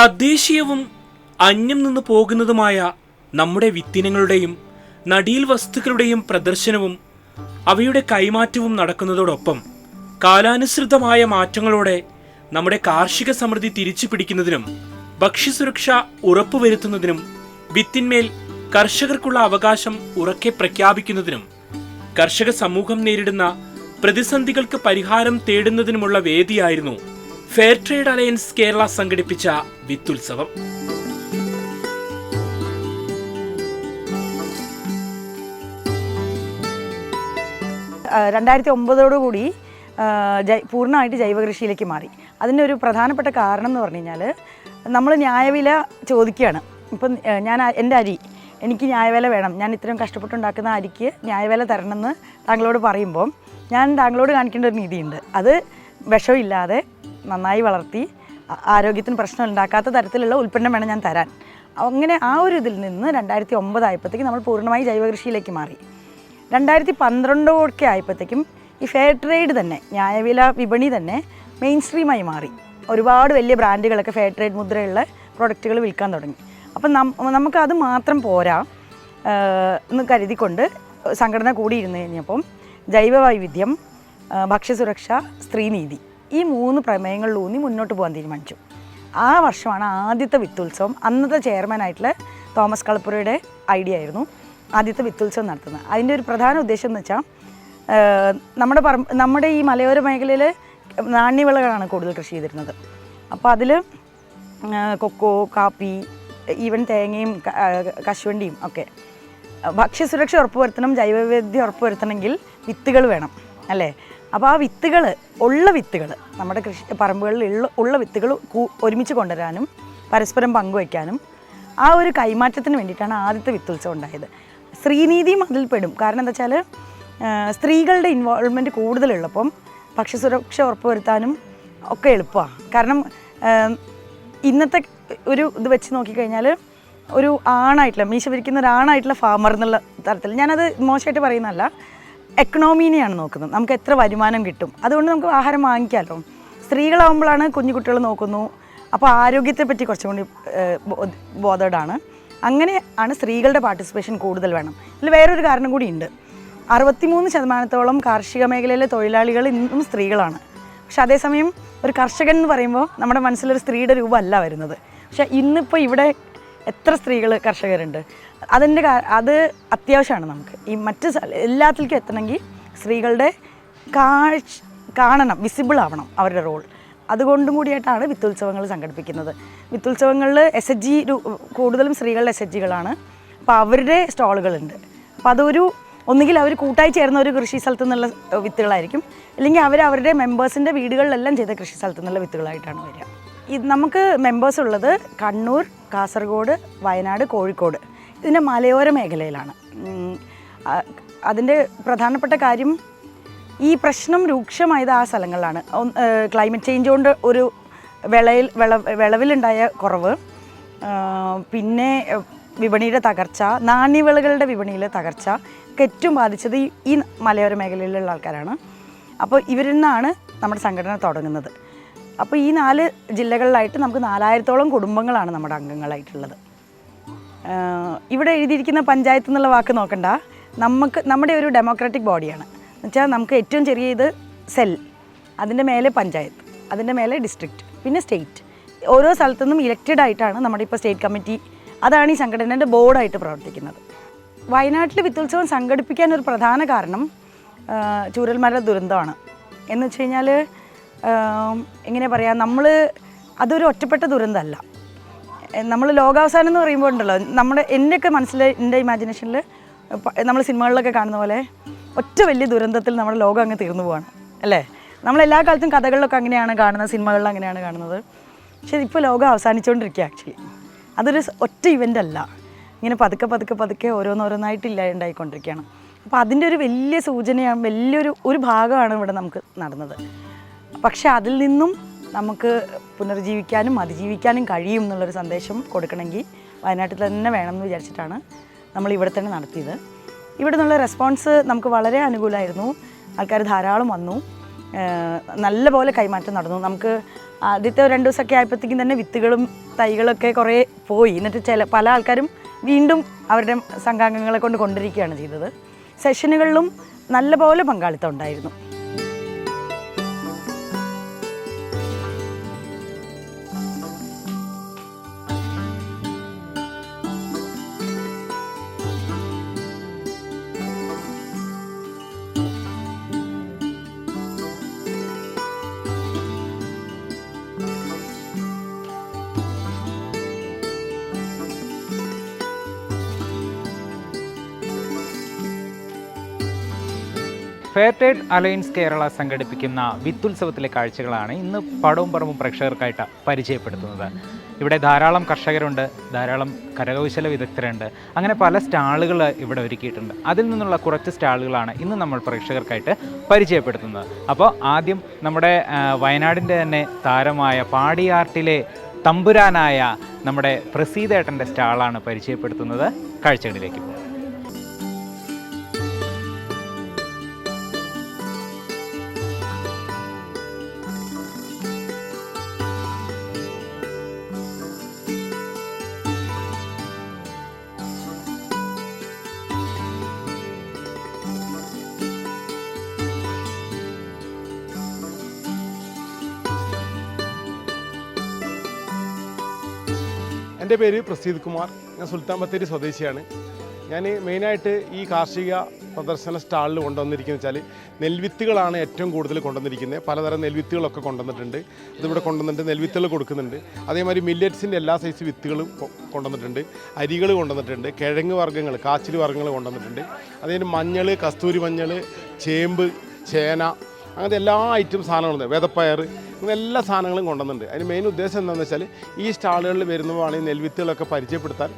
തദ്ദേശീയവും അന്യം നിന്ന് പോകുന്നതുമായ നമ്മുടെ വിത്തിനങ്ങളുടെയും നടീൽ വസ്തുക്കളുടെയും പ്രദർശനവും അവയുടെ കൈമാറ്റവും നടക്കുന്നതോടൊപ്പം കാലാനുസൃതമായ മാറ്റങ്ങളോടെ നമ്മുടെ കാർഷിക സമൃദ്ധി തിരിച്ചു പിടിക്കുന്നതിനും ഭക്ഷ്യസുരക്ഷ ഉറപ്പുവരുത്തുന്നതിനും വിത്തിന്മേൽ കർഷകർക്കുള്ള അവകാശം ഉറക്കെ പ്രഖ്യാപിക്കുന്നതിനും കർഷക സമൂഹം നേരിടുന്ന പ്രതിസന്ധികൾക്ക് പരിഹാരം തേടുന്നതിനുമുള്ള വേദിയായിരുന്നു ഫെയർ ട്രേഡ് അലയൻസ് കേരള സംഘടിപ്പിച്ച വിത്തുത്സവം. രണ്ടായിരത്തി ഒമ്പതോടുകൂടി പൂർണമായിട്ട് ജൈവകൃഷിയിലേക്ക് മാറി. അതിന്റെ ഒരു പ്രധാനപ്പെട്ട കാരണം എന്ന് പറഞ്ഞു കഴിഞ്ഞാൽ നമ്മൾ ന്യായവില ചോദിക്കുകയാണ്. ഇപ്പം ഞാൻ എന്റെ അരി എനിക്ക് ന്യായവില വേണം. ഞാൻ ഇത്രയും കഷ്ടപ്പെട്ടുണ്ടാക്കുന്ന അരിക്ക് ന്യായവില തരണമെന്ന് താങ്കളോട് പറയുമ്പോൾ ഞാൻ താങ്കളോട് കാണിക്കേണ്ട ഒരു നീതിയുണ്ട്. അത് വിഷമില്ലാതെ നന്നായി വളർത്തി ആരോഗ്യത്തിന് പ്രശ്നം ഉണ്ടാക്കാത്ത തരത്തിലുള്ള ഉൽപ്പന്നം വേണം ഞാൻ തരാൻ. അങ്ങനെ ആ ഒരു ഇതിൽ നിന്ന് രണ്ടായിരത്തി ഒമ്പതായപ്പോഴത്തേക്കും നമ്മൾ പൂർണമായി ജൈവകൃഷിയിലേക്ക് മാറി. രണ്ടായിരത്തി പന്ത്രണ്ടോടൊക്കെ ആയപ്പോഴത്തേക്കും ഈ ഫെയർ ട്രേഡ് തന്നെ ന്യായവില വിപണി തന്നെ മെയിൻ സ്ട്രീമായി മാറി. ഒരുപാട് വലിയ ബ്രാൻഡുകളൊക്കെ ഫെയർ ട്രേഡ് മുദ്രയുള്ള പ്രൊഡക്റ്റുകൾ വിൽക്കാൻ തുടങ്ങി. അപ്പം നം നമുക്ക് അത് മാത്രം പോരാ എന്ന് കരുതിക്കൊണ്ട് സംഘടന കൂടിയിരുന്നു കഴിഞ്ഞപ്പം ജൈവ വൈവിധ്യം ഭക്ഷ്യസുരക്ഷ സ്ത്രീനീതി. ഈ മൂന്ന് പ്രമേയങ്ങളിലൂന്നി മുന്നോട്ട് പോകാൻ തീരുമാനിച്ചു. ആ വർഷമാണ് ആദ്യത്തെ വിത്തുത്സവം. അന്നത്തെ ചെയർമാനായിട്ടുള്ള തോമസ് കളപ്പുരയുടെ ഐഡിയ ആയിരുന്നു ആദ്യത്തെ വിത്തുത്സവം നടത്തുന്നത്. അതിന്റെ ഒരു പ്രധാന ഉദ്ദേശം എന്ന് വെച്ചാൽ നമ്മുടെ പറ നമ്മുടെ ഈ മലയോര മേഖലയിൽ നാണ്യവിളകളാണ് കൂടുതൽ കൃഷി ചെയ്തിരുന്നത്. അപ്പോൾ അതിൽ കൊക്കോ കാപ്പി ഈവൻ തേങ്ങയും കശുവണ്ടിയും ഒക്കെ ഭക്ഷ്യസുരക്ഷ ഉറപ്പുവരുത്തണം ജൈവവൈവിധ്യം ഉറപ്പുവരുത്തണമെങ്കിൽ വിത്തുകൾ വേണം അല്ലേ? അപ്പോൾ ആ വിത്തുകൾ ഉള്ള വിത്തുകൾ നമ്മുടെ കൃഷി പറമ്പുകളിൽ ഉള്ള ഉള്ള വിത്തുകൾ ഒരുമിച്ച് കൊണ്ടുവരാനും പരസ്പരം പങ്കുവയ്ക്കാനും ആ ഒരു കൈമാറ്റത്തിന് വേണ്ടിയിട്ടാണ് ആദ്യത്തെ വിത്തുത്സവം ഉണ്ടായത്. സ്ത്രീനീതിയും അതിൽ പെടും. കാരണം എന്താ വെച്ചാൽ സ്ത്രീകളുടെ ഇൻവോൾവ്മെന്റ് കൂടുതലുള്ളപ്പം ഭക്ഷ്യസുരക്ഷ ഉറപ്പുവരുത്താനും ഒക്കെ എളുപ്പമാണ്. കാരണം ഇന്നത്തെ ഒരു ഇത് വെച്ച് നോക്കിക്കഴിഞ്ഞാൽ ഒരു ആണായിട്ടുള്ള മീശ വിരിക്കുന്ന ഒരു ആണായിട്ടുള്ള ഫാമർ എന്നുള്ള തരത്തിൽ ഞാനത് മോശമായിട്ട് പറയുന്നതല്ല. എക്കണോമീനെയാണ് നോക്കുന്നത്. നമുക്ക് എത്ര വരുമാനം കിട്ടും. അതുകൊണ്ട് നമുക്ക് ആഹാരം വാങ്ങിക്കാമല്ലോ സ്ത്രീകളാവുമ്പോഴാണ് കുഞ്ഞു കുട്ടികൾ നോക്കുന്നു. അപ്പോൾ ആരോഗ്യത്തെ പറ്റി കുറച്ചും കൂടി അങ്ങനെ ആണ് സ്ത്രീകളുടെ പാർട്ടിസിപ്പേഷൻ കൂടുതൽ വേണം. ഇതിൽ വേറൊരു കാരണം കൂടി ഉണ്ട്. അറുപത്തിമൂന്ന് ശതമാനത്തോളം കാർഷിക മേഖലയിലെ തൊഴിലാളികൾ ഇന്നും സ്ത്രീകളാണ്. പക്ഷെ അതേസമയം ഒരു കർഷകൻ എന്ന് പറയുമ്പോൾ നമ്മുടെ മനസ്സിലൊരു സ്ത്രീയുടെ രൂപമല്ല വരുന്നത്. പക്ഷേ ഇന്നിപ്പോൾ ഇവിടെ എത്ര സ്ത്രീകൾ കർഷകരുണ്ട്? അതിന്റെ അത് അത്യാവശ്യമാണ് നമുക്ക്. ഈ മറ്റ് എല്ലാത്തിലേക്കും എത്തണമെങ്കിൽ സ്ത്രീകളുടെ കാഴ്ച കാണണം വിസിബിൾ ആവണം അവരുടെ റോൾ അതുകൊണ്ടും കൂടിയായിട്ടാണ് വിത്തുത്സവങ്ങൾ സംഘടിപ്പിക്കുന്നത്. വിത്തുത്സവങ്ങളിൽ എസ് എച്ച് ജി കൂടുതലും സ്ത്രീകളുടെ എസ് എച്ച് ജികളാണ് അപ്പോൾ അവരുടെ സ്റ്റാളുകളുണ്ട്. അപ്പോൾ അതൊരു ഒന്നുകിൽ അവർ കൂട്ടായി ചേർന്ന ഒരു കൃഷി സ്ഥലത്തു നിന്നുള്ള വിത്തുകളായിരിക്കും. അല്ലെങ്കിൽ അവർ അവരുടെ മെമ്പേഴ്സിന്റെ വീടുകളിലെല്ലാം ചെയ്ത കൃഷി സ്ഥലത്തു നിന്നുള്ള വിത്തുകളായിട്ടാണ് വരിക. ഇത് നമുക്ക് മെമ്പേഴ്സ് ഉള്ളത് കണ്ണൂർ കാസർഗോഡ് വയനാട് കോഴിക്കോട്. ഇതിന്റെ മലയോര മേഖലയിലാണ്. അതിന്റെ പ്രധാനപ്പെട്ട കാര്യം ഈ പ്രശ്നം രൂക്ഷമായത് ആ സ്ഥലങ്ങളിലാണ്. ക്ലൈമറ്റ് ചേഞ്ച് കൊണ്ട് ഒരു വിളയിൽ വിള വിളവിലുണ്ടായ കുറവ് പിന്നെ വിപണിയുടെ തകർച്ച നാണ്യവിളകളുടെ വിപണിയിലെ തകർച്ച ഒക്കെ ഏറ്റവും ബാധിച്ചത് ഈ മലയോര മേഖലയിലുള്ള ആൾക്കാരാണ്. അപ്പോൾ ഇവരിൽ നിന്നാണ് നമ്മുടെ സംഘടന തുടങ്ങുന്നത്. അപ്പോൾ ഈ നാല് ജില്ലകളിലായിട്ട് നമുക്ക് നാലായിരത്തോളം കുടുംബങ്ങളാണ് നമ്മുടെ അംഗങ്ങളായിട്ടുള്ളത്. ഇവിടെ എഴുതിയിരിക്കുന്ന പഞ്ചായത്ത് എന്നുള്ള വാക്ക് നോക്കണ്ട. നമുക്ക് നമ്മുടെ ഒരു ഡെമോക്രാറ്റിക് ബോഡിയാണ്. എന്നുവെച്ചാൽ നമുക്ക് ഏറ്റവും ചെറിയ ഇത് സെൽ അതിന്റെ മേലെ പഞ്ചായത്ത് അതിന്റെ മേലെ ഡിസ്ട്രിക്റ്റ് പിന്നെ സ്റ്റേറ്റ്. ഓരോ സ്ഥലത്തു നിന്നും ഇലക്റ്റഡ് ആയിട്ടാണ് നമ്മുടെ ഇപ്പോൾ സ്റ്റേറ്റ് കമ്മിറ്റി അതാണ് ഈ സംഘടനയുടെ ബോർഡായിട്ട് പ്രവർത്തിക്കുന്നത്. വയനാട്ടിൽ വിത്തുത്സവം സംഘടിപ്പിക്കാൻ ഒരു പ്രധാന കാരണം ചൂരൽമല ദുരന്തമാണ്. എന്ന് വെച്ച് കഴിഞ്ഞാൽ എങ്ങനെ പറയാ നമ്മൾ അതൊരു ഒറ്റപ്പെട്ട ദുരന്തമല്ല. നമ്മൾ ലോകാവസാനം എന്ന് പറയുമ്പോൾ ഉണ്ടല്ലോ നമ്മുടെ എന്റെയൊക്കെ മനസ്സിൽ എന്റെ ഇമാജിനേഷനിൽ നമ്മൾ സിനിമകളിലൊക്കെ കാണുന്ന പോലെ ഒറ്റ വലിയ ദുരന്തത്തിൽ നമ്മുടെ ലോകം അങ്ങ് തീർന്നു പോവാണ് അല്ലേ? നമ്മൾ എല്ലാ കാലത്തും കഥകളിലൊക്കെ അങ്ങനെയാണ് കാണുന്നത് സിനിമകളിൽ അങ്ങനെയാണ് കാണുന്നത്. പക്ഷേ ഇപ്പോൾ ലോകം അവസാനിച്ചുകൊണ്ടിരിക്കുക ആക്ച്വലി അതൊരു ഒറ്റ ഇവന്റ് അല്ല. ഇങ്ങനെ പതുക്കെ പതുക്കെ പതുക്കെ ഓരോന്നോരോന്നായിട്ട് ഇല്ലാണ്ടായിക്കൊണ്ടിരിക്കുകയാണ് അപ്പോൾ അതിന്റെ ഒരു വലിയ സൂചനയാണ് വലിയൊരു ഒരു ഭാഗമാണ് ഇവിടെ നമുക്ക് നടന്നത്. പക്ഷെ അതിൽ നിന്നും നമുക്ക് പുനർജീവിക്കാനും അതിജീവിക്കാനും കഴിയും എന്നുള്ളൊരു സന്ദേശം കൊടുക്കണമെങ്കിൽ വയനാട്ടിൽ തന്നെ വേണമെന്ന് വിചാരിച്ചിട്ടാണ് നമ്മൾ ഇവിടെ തന്നെ നടത്തിയത്. ഇവിടെ നിന്നുള്ള റെസ്പോൺസ് നമുക്ക് വളരെ അനുകൂലമായിരുന്നു. ആൾക്കാർ ധാരാളം വന്നു. നല്ല പോലെ കൈമാറ്റം നടന്നു. നമുക്ക് ആദ്യത്തെ രണ്ട് ദിവസമൊക്കെ ആയപ്പോഴത്തേക്കും തന്നെ വിത്തുകളും തൈകളൊക്കെ കുറേ പോയി. എന്നിട്ട് ചില പല ആൾക്കാരും വീണ്ടും അവരുടെ സംഘാംഗങ്ങളെ കൊണ്ട് കൊണ്ടിരിക്കുകയാണ് ചെയ്തത്. സെഷനുകളിലും നല്ല പോലെ പങ്കാളിത്തം ഉണ്ടായിരുന്നു. ഫെയർട്രേഡ് അലയൻസ് കേരള സംഘടിപ്പിക്കുന്ന വിത്തുത്സവത്തിലെ കാഴ്ചകളാണ് ഇന്ന് പടവും പറമ്പും പ്രേക്ഷകർക്കായിട്ട് പരിചയപ്പെടുത്തുന്നത്. ഇവിടെ ധാരാളം കർഷകരുണ്ട് ധാരാളം കരകൗശല വിദഗ്ധരുണ്ട്. അങ്ങനെ പല സ്റ്റാളുകൾ ഇവിടെ ഒരുക്കിയിട്ടുണ്ട്. അതിൽ നിന്നുള്ള കുറച്ച് സ്റ്റാളുകളാണ് ഇന്ന് നമ്മൾ പ്രേക്ഷകർക്കായിട്ട് പരിചയപ്പെടുത്തുന്നത്. അപ്പോൾ ആദ്യം നമ്മുടെ വയനാടിന്റെ തന്നെ താരമായ പാടിയാർട്ടിലെ തമ്പുരാനായ നമ്മുടെ പ്രസീതേട്ടന്റെ സ്റ്റാളാണ് പരിചയപ്പെടുത്തുന്നത്. കാഴ്ചകളിലേക്ക് പോകും. എന്റെ പേര് പ്രസീദ് കുമാർ. ഞാൻ സുൽത്താൻ ബത്തേരി സ്വദേശിയാണ്. ഞാൻ മെയിനായിട്ട് ഈ കാർഷിക പ്രദർശന സ്റ്റാളിൽ കൊണ്ടുവന്നിരിക്കുന്നത് വെച്ചാൽ നെൽവിത്തുകളാണ് ഏറ്റവും കൂടുതൽ കൊണ്ടുവന്നിരിക്കുന്നത്. പലതരം നെൽവിത്തുകളൊക്കെ കൊണ്ടുവന്നിട്ടുണ്ട്. ഇതിവിടെ കൊണ്ടുവന്നിട്ട് നെൽവിത്തുകൾ കൊടുക്കുന്നുണ്ട്. അതേമാതിരി മില്ലറ്റ്സിന്റെ എല്ലാ സൈസ് വിത്തുകളും കൊണ്ടുവന്നിട്ടുണ്ട്. അരികൾ കൊണ്ടുവന്നിട്ടുണ്ട്. കിഴങ്ങ് വർഗങ്ങൾ കാച്ചിൽ വർഗങ്ങൾ കൊണ്ടുവന്നിട്ടുണ്ട്. അതേപോലെ മഞ്ഞൾ കസ്തൂരി മഞ്ഞൾ ചേമ്പ് ചേന അങ്ങനത്തെ എല്ലാ ഐറ്റം സാധനങ്ങളും വെതപ്പയർ അങ്ങനെ എല്ലാ സാധനങ്ങളും കൊണ്ടുവന്നിട്ടുണ്ട്. അതിന് മെയിൻ ഉദ്ദേശം എന്താണെന്ന് വെച്ചാൽ ഈ സ്റ്റാളുകളിൽ വരുന്നതാണ് ഈ നെൽവിത്തുകളൊക്കെ പരിചയപ്പെടുത്താൻ.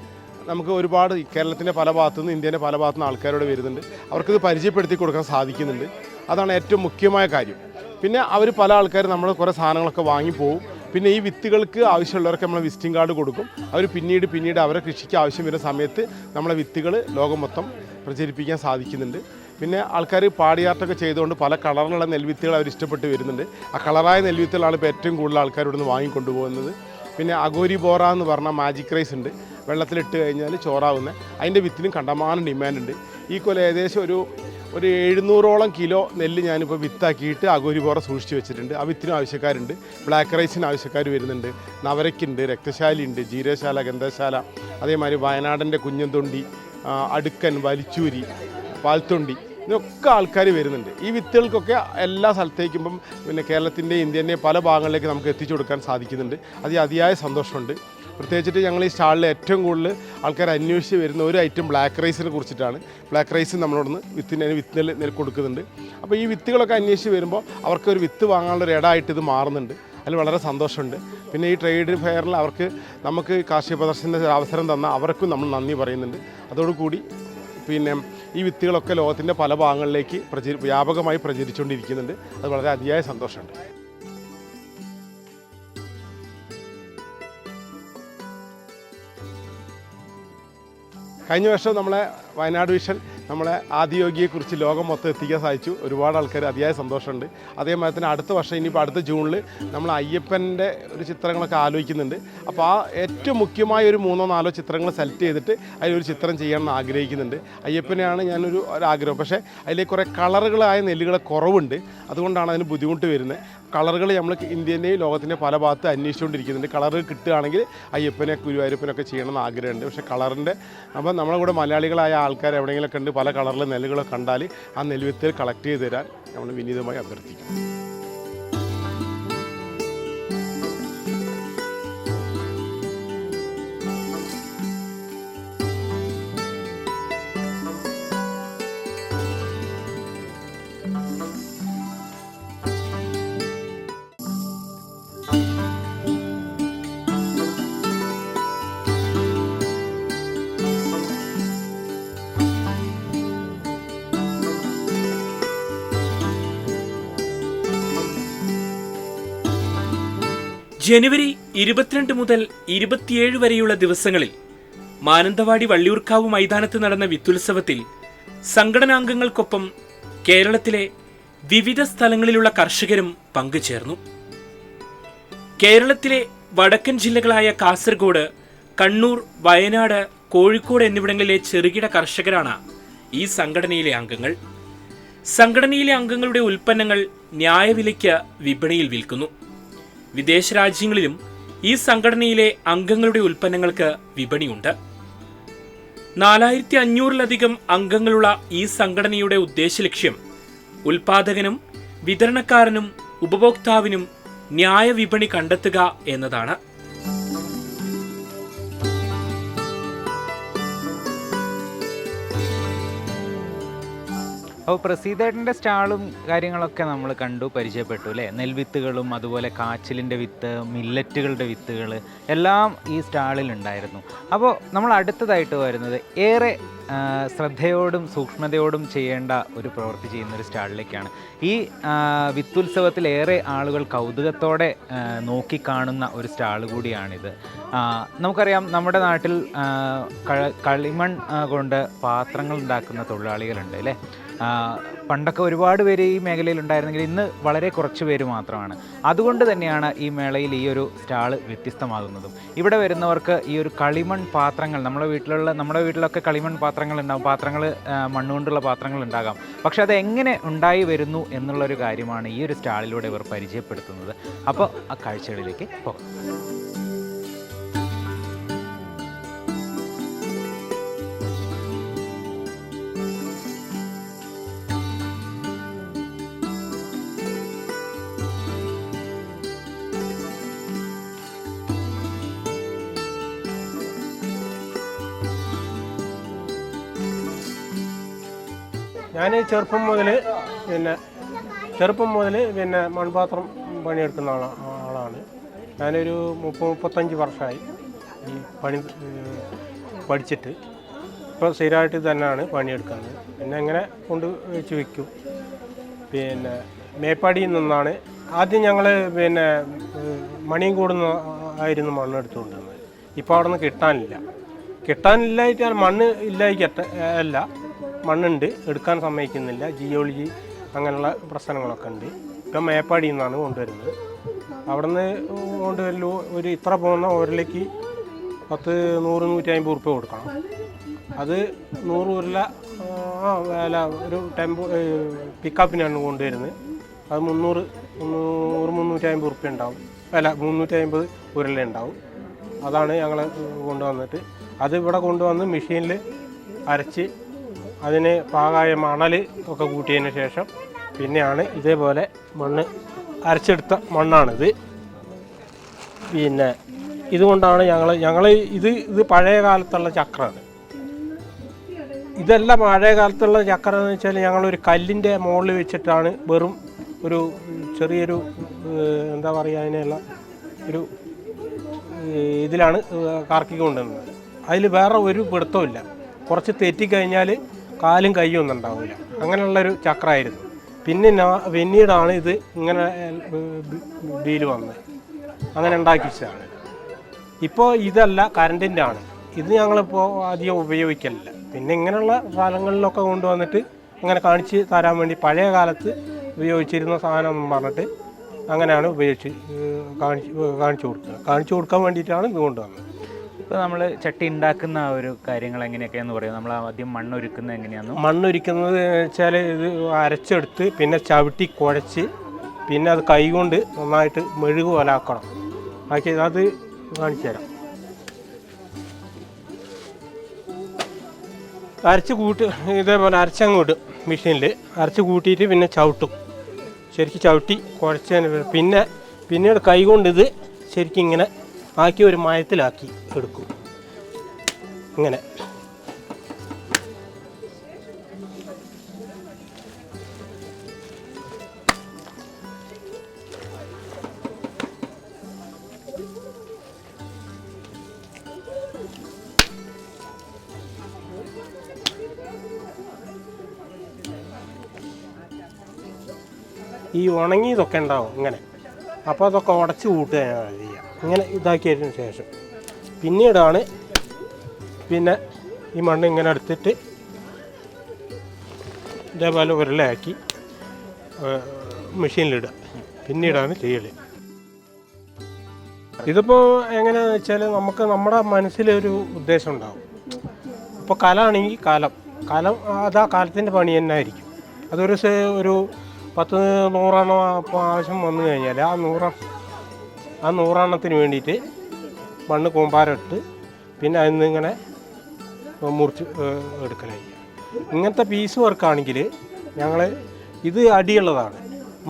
നമുക്ക് ഒരുപാട് കേരളത്തിന്റെ പല ഭാഗത്തു നിന്ന് ഇന്ത്യന്റെ പല ഭാഗത്തു നിന്ന് ആൾക്കാരോട് വരുന്നുണ്ട്. അവർക്കിത് പരിചയപ്പെടുത്തി കൊടുക്കാൻ സാധിക്കുന്നുണ്ട്. അതാണ് ഏറ്റവും മുഖ്യമായ കാര്യം. പിന്നെ അവർ പല ആൾക്കാർ നമ്മൾ കുറേ സാധനങ്ങളൊക്കെ വാങ്ങിപ്പോവും പിന്നെ ഈ വിത്തുകൾക്ക് ആവശ്യമുള്ളവർക്ക് നമ്മൾ വിസിറ്റിംഗ് കാർഡ് കൊടുക്കും. അവർ പിന്നീട് പിന്നീട് അവരെ കൃഷിക്ക് ആവശ്യം വരുന്ന സമയത്ത് നമ്മളെ വിത്തുകൾ ലോകം മൊത്തം പ്രചരിപ്പിക്കാൻ സാധിക്കുന്നുണ്ട്. പിന്നെ ആൾക്കാർ പാടിയാട്ടൊക്കെ ചെയ്തുകൊണ്ട് പല കളറിലുള്ള നെൽവിത്തുകൾ അവർ ഇഷ്ടപ്പെട്ട് വരുന്നുണ്ട്. ആ കളറായ നെൽവിത്തുകളാണ് ഇപ്പോൾ ഏറ്റവും കൂടുതൽ ആൾക്കാർ ഇവിടുന്ന് വാങ്ങിക്കൊണ്ടുപോകുന്നത്. പിന്നെ അഗോരി ബോറ എന്ന് പറഞ്ഞ മാജിക് റൈസ് ഉണ്ട്. വെള്ളത്തിലിട്ട് കഴിഞ്ഞാൽ ചോറാവുന്ന. അതിന്റെ വിത്തിനും കണ്ടമാനം ഡിമാൻഡ് ഉണ്ട്. ഈ കൊല്ലം ഏകദേശം ഒരു ഒരു എഴുന്നൂറോളം കിലോ നെല്ല് ഞാനിപ്പോൾ വിത്താക്കിയിട്ട് അഗോരി ബോറ സൂക്ഷിച്ച് വെച്ചിട്ടുണ്ട്. ആ വിത്തിനും ആവശ്യക്കാരുണ്ട്. ബ്ലാക്ക് റൈസിന് ആവശ്യക്കാർ വരുന്നുണ്ട്. നവരയ്ക്കുണ്ട് രക്തശാലിയുണ്ട് ജീരശാല ഗന്ധശാല അതേമാതിരി വയനാടിന്റെ കുഞ്ഞന്തൊണ്ടി അടുക്കൻ വലിച്ചൂരി പാൽത്തൊണ്ടി ഇതിനൊക്കെ ആൾക്കാർ വരുന്നുണ്ട്. ഈ വിത്തുകൾക്കൊക്കെ എല്ലാ സ്ഥലത്തേക്കും ഇപ്പം പിന്നെ കേരളത്തിന്റെ ഇന്ത്യന്റെ പല ഭാഗങ്ങളിലേക്ക് നമുക്ക് എത്തിച്ചു കൊടുക്കാൻ സാധിക്കുന്നുണ്ട്. അത് അതിയായ സന്തോഷമുണ്ട്. പ്രത്യേകിച്ചിട്ട് ഞങ്ങൾ ഈ സ്റ്റാളിൽ ഏറ്റവും കൂടുതൽ ആൾക്കാർ അന്വേഷിച്ച് വരുന്ന ഒരു ഐറ്റം ബ്ലാക്ക് റൈസിനെ കുറിച്ചിട്ടാണ്. ബ്ലാക്ക് റൈസ് നമ്മളോടൊന്ന് വിത്തിന് വിത്ത് നെല്ല് കൊടുക്കുന്നുണ്ട്. അപ്പോൾ ഈ വിത്തുകളൊക്കെ അന്വേഷിച്ച് വരുമ്പോൾ അവർക്ക് ഒരു വിത്ത് വാങ്ങാനുള്ള ഒരു ഇടമായിട്ട് ഇത് മാറുന്നുണ്ട്. അതിൽ വളരെ സന്തോഷമുണ്ട്. പിന്നെ ഈ ട്രേഡ് ഫെയറിൽ അവർക്ക് നമുക്ക് കാർഷിക പ്രദർശനത്തിന്റെ അവസരം തന്ന അവർക്കും നമ്മൾ നന്ദി പറയുന്നുണ്ട്. അതോടുകൂടി പിന്നെ ഈ വിത്തുകളൊക്കെ ലോകത്തിന്റെ പല ഭാഗങ്ങളിലേക്ക് പ്രചരി വ്യാപകമായി പ്രചരിച്ചുകൊണ്ടിരിക്കുന്നുണ്ട്. അത് വളരെ അതിയായ സന്തോഷമുണ്ട്. കഴിഞ്ഞ വർഷം നമ്മളെ വയനാട് വിഷൻ നമ്മളെ ആദിയോഗിയെക്കുറിച്ച് ലോകം മൊത്തം എത്തിക്കാൻ സാധിച്ചു. ഒരുപാട് ആൾക്കാർ അതിയായ സന്തോഷമുണ്ട്. അതേമാതിരി തന്നെ അടുത്ത വർഷം ഇനിയിപ്പോൾ അടുത്ത ജൂണിൽ നമ്മൾ അയ്യപ്പന്റെ ഒരു ചിത്രങ്ങളൊക്കെ ആലോചിക്കുന്നുണ്ട്. അപ്പോൾ ആ ഏറ്റവും മുഖ്യമായ ഒരു മൂന്നോ നാലോ ചിത്രങ്ങൾ സെലക്ട് ചെയ്തിട്ട് അതിലൊരു ചിത്രം ചെയ്യണമെന്ന് ആഗ്രഹിക്കുന്നുണ്ട്. അയ്യപ്പനെയാണ് ഞാനൊരു ആഗ്രഹം പക്ഷേ അതിലേക്ക് കുറേ കളറുകളായ നെല്ലുകളെ കുറവുണ്ട്. അതുകൊണ്ടാണ് അതിന് ബുദ്ധിമുട്ട് വരുന്നത്. കളറുകൾ നമ്മൾ ഇന്ത്യന്റെയും ലോകത്തിന്റെ പല ഭാഗത്ത് അന്വേഷിച്ചുകൊണ്ടിരിക്കുന്നുണ്ട്. കളറ് കിട്ടുകയാണെങ്കിൽ അയ്യപ്പനെ ഗുരുവായൂരപ്പനൊക്കെ ചെയ്യണമെന്ന് ആഗ്രഹമുണ്ട്. പക്ഷേ കളറിന്റെ അപ്പം നമ്മളെ കൂടെ മലയാളികളായ ആൾക്കാർ എവിടെയെങ്കിലൊക്കെ ഉണ്ട്. പല കളറിലെ നെല്ലുകളൊക്കെ കണ്ടാൽ ആ നെൽവിത്തുകൾ കളക്ട് ചെയ്ത് തരാൻ നമ്മൾ വിനീതമായി അഭ്യർത്ഥിക്കും ജനുവരി ഇരുപത്തിരണ്ട് മുതൽ ഇരുപത്തിയേഴ് വരെയുള്ള ദിവസങ്ങളിൽ മാനന്തവാടി വള്ളിയൂർക്കാവ് മൈതാനത്ത് നടന്ന വിത്തുത്സവത്തിൽ സംഘടനാംഗങ്ങൾക്കൊപ്പം കേരളത്തിലെ വിവിധ സ്ഥലങ്ങളിലുള്ള കർഷകരും പങ്കുചേർന്നു. കേരളത്തിലെ വടക്കൻ ജില്ലകളായ കാസർഗോഡ് കണ്ണൂർ വയനാട് കോഴിക്കോട് എന്നിവിടങ്ങളിലെ ചെറുകിട കർഷകരാണ് ഈ സംഘടനയിലെ അംഗങ്ങൾ. സംഘടനയിലെ അംഗങ്ങളുടെ ഉൽപ്പന്നങ്ങൾ ന്യായവിലയ്ക്ക് വിപണിയിൽ വിൽക്കുന്നു. വിദേശ രാജ്യങ്ങളിലും ഈ സംഘടനയിലെ അംഗങ്ങളുടെ ഉൽപ്പന്നങ്ങൾക്ക് വിപണിയുണ്ട്. നാലായിരത്തി അഞ്ഞൂറിലധികം അംഗങ്ങളുള്ള ഈ സംഘടനയുടെ ഉദ്ദേശലക്ഷ്യം ഉൽപാദകനും വിതരണക്കാരനും ഉപഭോക്താവിനും ന്യായവിപണി കണ്ടെത്തുക എന്നതാണ്. അപ്പോൾ പ്രസീതേട്ടന്റെ സ്റ്റാളും കാര്യങ്ങളൊക്കെ നമ്മൾ കണ്ടു പരിചയപ്പെട്ടു അല്ലേ? നെൽവിത്തുകളും അതുപോലെ കാച്ചിലിന്റെ വിത്ത് മില്ലറ്റുകളുടെ വിത്തുകൾ എല്ലാം ഈ സ്റ്റാളിൽ ഉണ്ടായിരുന്നു. അപ്പോൾ നമ്മൾ അടുത്തതായിട്ട് വരുന്നത് ഏറെ ശ്രദ്ധയോടും സൂക്ഷ്മതയോടും ചെയ്യേണ്ട ഒരു പ്രവൃത്തി ചെയ്യുന്ന ഒരു സ്റ്റാളിലേക്കാണ്. ഈ വിത്തുത്സവത്തിൽ ഏറെ ആളുകൾ കൗതുകത്തോടെ നോക്കിക്കാണുന്ന ഒരു സ്റ്റാൾ കൂടിയാണിത്. നമുക്കറിയാം നമ്മുടെ നാട്ടിൽ കളിമൺ കൊണ്ട് പാത്രങ്ങൾ ഉണ്ടാക്കുന്ന തൊഴിലാളികളുണ്ട് അല്ലേ? പണ്ടൊക്കെ ഒരുപാട് പേര് ഈ മേഖലയിൽ ഉണ്ടായിരുന്നെങ്കിൽ ഇന്ന് വളരെ കുറച്ച് പേര് മാത്രമാണ്. അതുകൊണ്ട് തന്നെയാണ് ഈ മേളയിൽ ഈ ഒരു സ്റ്റാൾ വ്യത്യസ്തമാകുന്നതും. ഇവിടെ വരുന്നവർക്ക് ഈ ഒരു കളിമൺ പാത്രങ്ങൾ നമ്മുടെ വീട്ടിലുള്ള നമ്മുടെ വീട്ടിലൊക്കെ കളിമൺ പാത്രങ്ങൾ ഉണ്ടാകും പാത്രങ്ങൾ മണ്ണുകൊണ്ടുള്ള പാത്രങ്ങൾ ഉണ്ടാകാം. പക്ഷേ അത് എങ്ങനെ ഉണ്ടായി വരുന്നു എന്നുള്ളൊരു കാര്യമാണ് ഈ ഒരു സ്റ്റാളിലൂടെ ഇവർ പരിചയപ്പെടുത്തുന്നത്. അപ്പോൾ ആ കാഴ്ചകളിലേക്ക് പോകാം. ഞാൻ ചെറുപ്പം മുതൽ പിന്നെ ചെറുപ്പം മുതൽ പിന്നെ മൺപാത്രം പണിയെടുക്കുന്ന ആളാണ് ആളാണ്. ഞാനൊരു മുപ്പത് മുപ്പത്തഞ്ച് വർഷമായി ഈ പണി പഠിച്ചിട്ട്. ഇപ്പോൾ സ്ഥിരമായിട്ട് തന്നെയാണ് പണിയെടുക്കുന്നത് പിന്നെ അങ്ങനെ കൊണ്ട് വെച്ച് വിൽക്കും പിന്നെ മേപ്പാടിയിൽ നിന്നാണ്. ആദ്യം ഞങ്ങൾ പിന്നെ മണിയും കൂടുന്ന ആയിരുന്നു മണ്ണ് എടുത്തുകൊണ്ടിരുന്നത്. ഇപ്പോൾ അവിടെ നിന്ന് കിട്ടാനില്ല. കിട്ടാനില്ലായിട്ട് മണ്ണ് ഇല്ലായിക്കട്ട അല്ല. മണ്ണുണ്ട്. എടുക്കാൻ സമ്മതിക്കുന്നില്ല. ജിയോളജി അങ്ങനെയുള്ള പ്രശ്നങ്ങളൊക്കെ ഉണ്ട്. ഇപ്പം മേപ്പാടിയിൽ നിന്നാണ് കൊണ്ടുവരുന്നത്. അവിടെ നിന്ന് കൊണ്ടുവരലു ഒരു ഇത്ര പോകുന്ന ഉരലേക്ക് പത്ത് നൂറ് നൂറ്റി അമ്പത് കൊടുക്കണം. അത് നൂറ് ഉരുള വില ഒരു ടെമ്പോ പിക്കപ്പിനാണ് കൊണ്ടുവരുന്നത്. അത് മുന്നൂറ് മുന്നൂറ് മുന്നൂറ്റി അമ്പത് ഉണ്ടാവും. അല്ല മുന്നൂറ്റി അമ്പത് ഉണ്ടാവും. അതാണ് ഞങ്ങൾ കൊണ്ടുവന്നിട്ട്. അത് ഇവിടെ കൊണ്ടുവന്ന് മെഷീനിൽ അരച്ച് അതിന് പാകായ മണൽ ഒക്കെ കൂട്ടിയതിന് ശേഷം പിന്നെയാണ് ഇതേപോലെ മണ്ണ് അരച്ചെടുത്ത മണ്ണാണിത്. പിന്നെ ഇതുകൊണ്ടാണ് ഞങ്ങൾ ഞങ്ങൾ ഇത് ഇത് പഴയ കാലത്തുള്ള ചക്രമാണ് ഇതെല്ലാം പഴയ കാലത്തുള്ള ചക്രം എന്ന് വെച്ചാൽ ഞങ്ങളൊരു കല്ലിന്റെ മുകളിൽ വെച്ചിട്ടാണ് വെറും ഒരു ചെറിയൊരു എന്താ പറയുക അതിനുള്ള ഒരു ഇതിലാണ് കറക്കി കൊണ്ടുവന്നത് അതിൽ വേറെ ഒരു പിടുത്തമില്ല കുറച്ച് തെറ്റിക്കഴിഞ്ഞാൽ കാലും കൈയും ഒന്നും ഉണ്ടാവില്ല അങ്ങനെയുള്ളൊരു ചക്രമായിരുന്നു പിന്നെ പിന്നീടാണ് ഇത് ഇങ്ങനെ ഡീൽ വന്നത്. അങ്ങനെ ഉണ്ടാക്കിച്ചതാണ് ഇപ്പോൾ ഇതല്ല കറണ്ടിന്റെ ആണ് ഇത് ഞങ്ങളിപ്പോൾ അധികം ഉപയോഗിക്കലില്ല. പിന്നെ ഇങ്ങനെയുള്ള സ്ഥലങ്ങളിലൊക്കെ കൊണ്ടുവന്നിട്ട് അങ്ങനെ കാണിച്ച് തരാൻ വേണ്ടി പഴയ കാലത്ത് ഉപയോഗിച്ചിരുന്ന സാധനം എന്ന് പറഞ്ഞിട്ട് അങ്ങനെയാണ് ഉപയോഗിച്ച് കാണിച്ച് കാണിച്ചു കൊടുക്കുക കാണിച്ചു കൊടുക്കാൻ വേണ്ടിയിട്ടാണ് ഇത് കൊണ്ടുവന്നത്. ഇപ്പോൾ നമ്മൾ ചട്ടി ഉണ്ടാക്കുന്ന ആ ഒരു കാര്യങ്ങൾ എങ്ങനെയൊക്കെയാന്ന് പറയും നമ്മൾ ആദ്യം മണ്ണൊരുക്കുന്നത് എങ്ങനെയാന്ന്? മണ്ണൊരുക്കുന്നത് വെച്ചാൽ ഇത് അരച്ചെടുത്ത് പിന്നെ ചവിട്ടി കുഴച്ച് പിന്നെ അത് കൈകൊണ്ട് നന്നായിട്ട് മെഴുക് പോലാക്കണം ആക്കി അത് കാണിച്ചു തരാം. അരച്ച് കൂട്ടി ഇതേപോലെ അരച്ചങ്ങ് വിടും മെഷീനിൽ അരച്ച് കൂട്ടിയിട്ട് പിന്നെ ചവിട്ടും. ശരിക്കും ചവിട്ടി കുഴച്ചതിന് പിന്നെ പിന്നീട് കൈകൊണ്ട് ഇത് ശരിക്കും ഇങ്ങനെ ആക്കി ഒരു മയത്തിലാക്കി എടുക്കും. ഇങ്ങനെ. ഈ ഉണങ്ങിയതൊക്കെ ഉണ്ടാവും. ഇങ്ങനെ. അപ്പോൾ അതൊക്കെ ഉടച്ച് കൂട്ടുകയാണ് ചെയ്യുക. ഇങ്ങനെ ഇതാക്കിയതിന് ശേഷം. പിന്നീടാണ് പിന്നെ ഈ മണ്ണ് ഇങ്ങനെ എടുത്തിട്ട് ഇതേപോലെ ഉരുളയാക്കി മെഷീനിലിടുക. പിന്നീടാണ് ചെയ്യൽ ഇതിപ്പോൾ എങ്ങനെയാണെന്ന് വെച്ചാൽ നമുക്ക് നമ്മുടെ മനസ്സിലൊരു ഉദ്ദേശം ഉണ്ടാകും ഇപ്പോൾ കലമാണെങ്കിൽ കാലം. കാലം അത് ആ കാലത്തിന്റെ പണി തന്നെ ആയിരിക്കും. അതൊരു ഒരു പത്ത് നൂറെണ്ണം ആവശ്യം വന്നു കഴിഞ്ഞാൽ ആ നൂറ ആ നൂറെണ്ണത്തിന് വേണ്ടിയിട്ട് മണ്ണ് കൂമ്പാരം ഇട്ട് പിന്നെ അതിൽ നിന്നിങ്ങനെ മുറിച്ച് എടുക്കലായി ഇങ്ങനത്തെ പീസ് വർക്കാണെങ്കിൽ ഞങ്ങൾ ഇത് അടിയുള്ളതാണ്.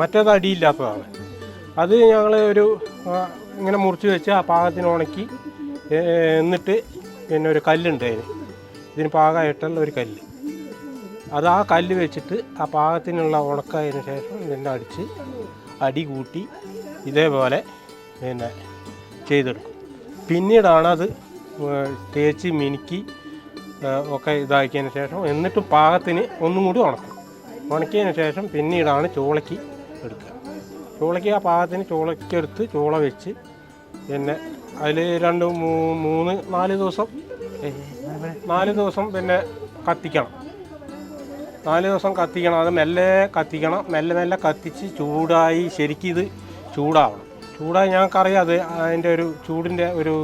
മറ്റേത് അടിയില്ലാത്തതാണ്. അത് ഞങ്ങൾ ഒരു ഇങ്ങനെ മുറിച്ച് വെച്ച് ആ പാകത്തിന് ഉണക്കി എന്നിട്ട് പിന്നെ ഒരു കല്ലുണ്ട് അതിന്. ഇതിന് പാകമായിട്ടുള്ള ഒരു കല്ല്. അത് ആ കല്ല് വെച്ചിട്ട് ആ പാകത്തിനുള്ള ഉണക്കായതിനു ശേഷം ഇതിന്റെ അടിച്ച് അടി കൂട്ടി ഇതേപോലെ പിന്നെ ചെയ്തെടുക്കും. പിന്നീടാണ് അത് തേച്ച് മിനുക്കി ഒക്കെ ഇതാക്കിയതിന് ശേഷം എന്നിട്ടും പാകത്തിന് ഒന്നും കൂടി ഉണക്കും. ഉണക്കിയതിന് ശേഷം പിന്നീടാണ് ചോളയ്ക്ക് എടുക്കുക. ചോളയ്ക്ക് ആ പാകത്തിന് ചോളയ്ക്കെടുത്ത് ചോള വെച്ച് പിന്നെ അതിൽ രണ്ട് മൂന്ന് നാല് ദിവസം നാല് ദിവസം പിന്നെ കത്തിക്കണം. നാല് ദിവസം കത്തിക്കണം അത് മെല്ലെ കത്തിക്കണം മെല്ലെ മെല്ലെ കത്തിച്ച് ചൂടായി ശരിക്കും ഇത് ചൂടാവണം. ചൂടായി ഞങ്ങൾക്കറിയാം അത് അതിന്റെ ഒരു ചൂടിന്റെ ഒരു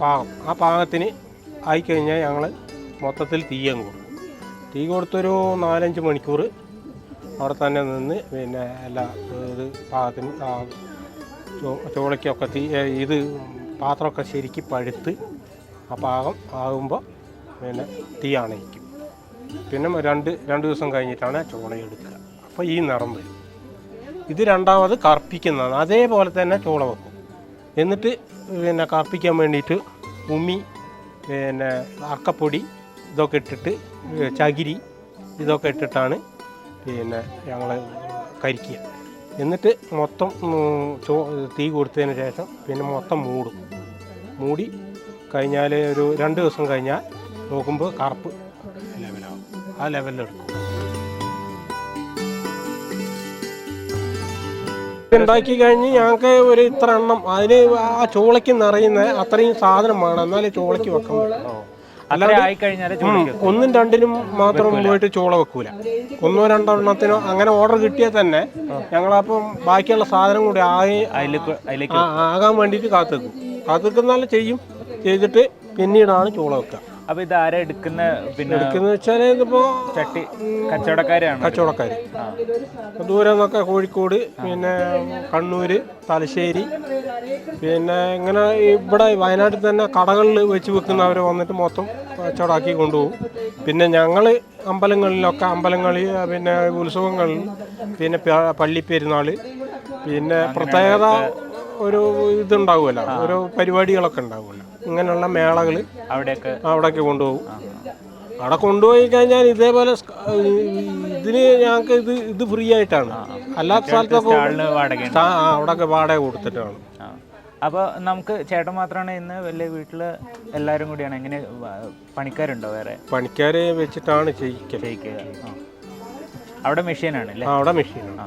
പാകം. ആ പാകത്തിന് ആയിക്കഴിഞ്ഞാൽ ഞങ്ങൾ മൊത്തത്തിൽ തീയം കൊടുക്കും. തീ കൊടുത്തൊരു നാലഞ്ച് മണിക്കൂർ അവിടെ തന്നെ നിന്ന് പിന്നെ എല്ലാ ഇത് പാകത്തിന് ചോളയ്ക്കൊക്കെ തീ ഇത് പാത്രമൊക്കെ ശരിക്ക് പഴുത്ത് ആ പാകം ആകുമ്പോൾ പിന്നെ തീ അണയിക്കും പിന്നെ രണ്ട് രണ്ട് ദിവസം കഴിഞ്ഞിട്ടാണ് ചോളയെടുക്കുക അപ്പോൾ ഈ നിറം വരും. ഇത് രണ്ടാമത് കറുപ്പിക്കുന്നതാണ്. അതേപോലെ തന്നെ ചോള വെക്കും. എന്നിട്ട് പിന്നെ കറുപ്പിക്കാൻ വേണ്ടിയിട്ട് ഉമി പിന്നെ അക്കപ്പൊടി ഇതൊക്കെ ഇട്ടിട്ട് ചകിരി ഇതൊക്കെ ഇട്ടിട്ടാണ് പിന്നെ ഞങ്ങൾ കരിക്കുക. എന്നിട്ട് മൊത്തം ചോ തീ കൊടുത്തതിന് ശേഷം പിന്നെ മൊത്തം മൂടും. മൂടി കഴിഞ്ഞാൽ ഒരു രണ്ട് ദിവസം കഴിഞ്ഞാൽ നോക്കുമ്പോൾ കറുപ്പ് ആ ലെവലിലെടുക്കും ഉണ്ടാക്കി കഴിഞ്ഞ് ഞങ്ങൾക്ക് ഒരു ഇത്ര എണ്ണം അതിന് ആ ചോളയ്ക്ക് നിറയുന്ന അത്രയും സാധനം വേണം എന്നാലേ ചോളയ്ക്ക് വെക്കാൻ. അല്ലാതെ ഒന്നും രണ്ടിനും മാത്രം പോയിട്ട് ചോള വെക്കൂല. ഒന്നോ രണ്ടോ എണ്ണത്തിനോ അങ്ങനെ ഓർഡർ കിട്ടിയാൽ തന്നെ ഞങ്ങളപ്പം ബാക്കിയുള്ള സാധനം കൂടി ആകെ അതിലേക്ക് വേണ്ടിയിട്ട് കാത്തു ആകാൻ വേണ്ടിയിട്ട് വെക്കുന്നാലും ചെയ്യും? ചെയ്തിട്ട് പിന്നീടാണ് ചോള വെക്കുക. അപ്പൊ ഇത് ആരാ എടുക്കുന്ന പിന്നെ എടുക്കുന്ന വെച്ചാൽ ഇതിപ്പോ ചട്ടി കച്ചവടക്കാരാണ്? കച്ചവടക്കാര്. ദൂരെ നിന്നൊക്കെ കോഴിക്കോട് പിന്നെ കണ്ണൂര് തലശ്ശേരി പിന്നെ ഇങ്ങനെ ഇവിടെ വയനാട്ടിൽ തന്നെ കടകളിൽ വെച്ച് വെക്കുന്നവർ വന്നിട്ട് മൊത്തം കച്ചവടമാക്കി കൊണ്ടുപോകും. പിന്നെ ഞങ്ങൾ അമ്പലങ്ങളിലൊക്കെ അമ്പലങ്ങളിൽ പിന്നെ ഉത്സവങ്ങളിൽ പിന്നെ പള്ളി പെരുന്നാൾ പിന്നെ പ്രത്യേകത ഒരു ഇതുണ്ടാവുമല്ലോ ഓരോ പരിപാടികളൊക്കെ ഉണ്ടാവുമല്ലോ. ഇങ്ങനെയുള്ള മേളകൾ അവിടെയൊക്കെ അവിടെയൊക്കെ കൊണ്ടുപോകും. അവിടെ കൊണ്ടുപോയി കഴിഞ്ഞാൽ ഇതേപോലെ ഇതിന് ഞങ്ങൾക്ക് ഇത് ഇത് ഫ്രീ ആയിട്ടാണ്. അല്ലാത്ത സ്ഥലത്തൊക്കെ അവിടെയൊക്കെ വാടക കൊടുത്തിട്ടാണ്. അപ്പോൾ അപ്പൊ നമുക്ക് ചേട്ടൻ മാത്രമാണ് ഇന്ന് വലിയ വീട്ടിൽ എല്ലാവരും കൂടിയാണ്? എങ്ങനെ പണിക്കാരുണ്ടോ വേറെ? പണിക്കാരെ വെച്ചിട്ടാണ് ചെയ്യിക്കുക. അവിടെ മെഷീനാണ് അല്ലേ? അവിടെ മെഷീനാണ്.